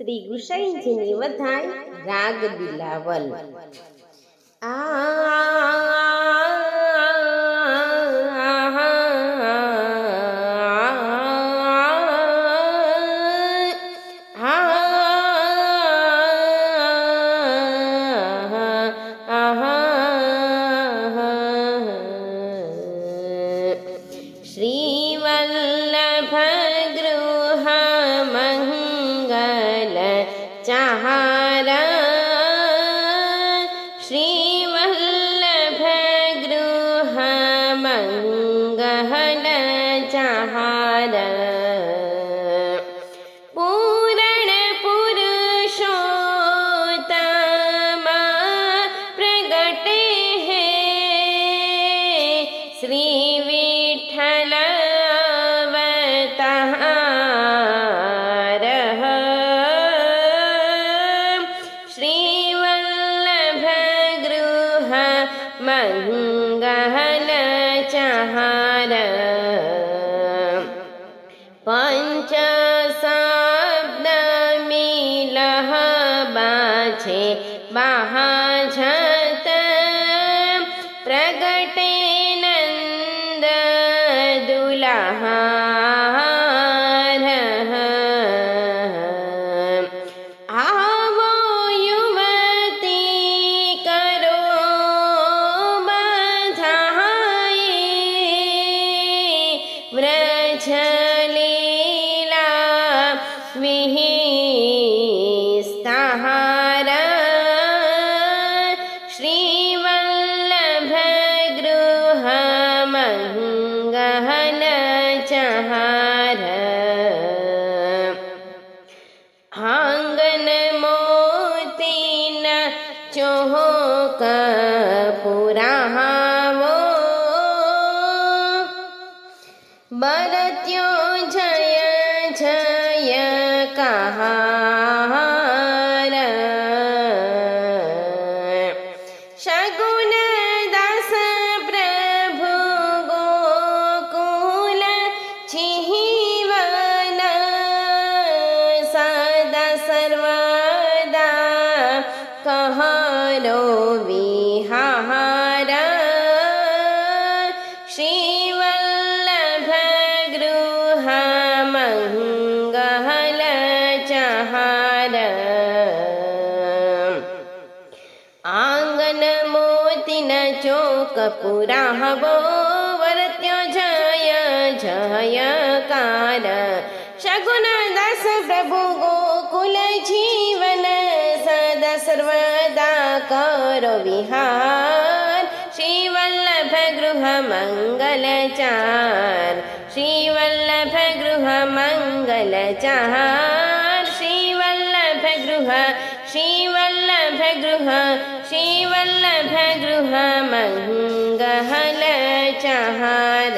શ્રી ગુસાઈજીની વધાય રાગ બિલાવલ. શ્રીવલ્લભ कुमारा श्रीवल्लभगृहमङ्गहन મંગલ ચહાર પંચ શબ્દ મિલહ બાછે બાહજત પ્રગટે નંદ દુલાહાર स्ार श्रीवल्लभग्रुहमङ्गहार आङ्गन मोति न चोहोक पुराहो भरत्यो जय हार सगुण दशप्रभुगोकुल चिह्वन सदा सर्वदा कहारो विहार। श्री આંગન મોતીના ચોક પુરાહવો વરત્યો જય જયકાર શગુન દાસ પ્રભુ ગોકુલ જીવન, સદા સર્વદા કરો વિહાર. શ્રી વલ્લભ ગૃહ મંગલ ચાર. શ્રી વલ્લભ ગૃહ મંગલ ચાર. શ્રી વલ્લભ ગૃહ श्रीवल्लभगृह श्रीवल्लभगृह मङ्गहल चहार।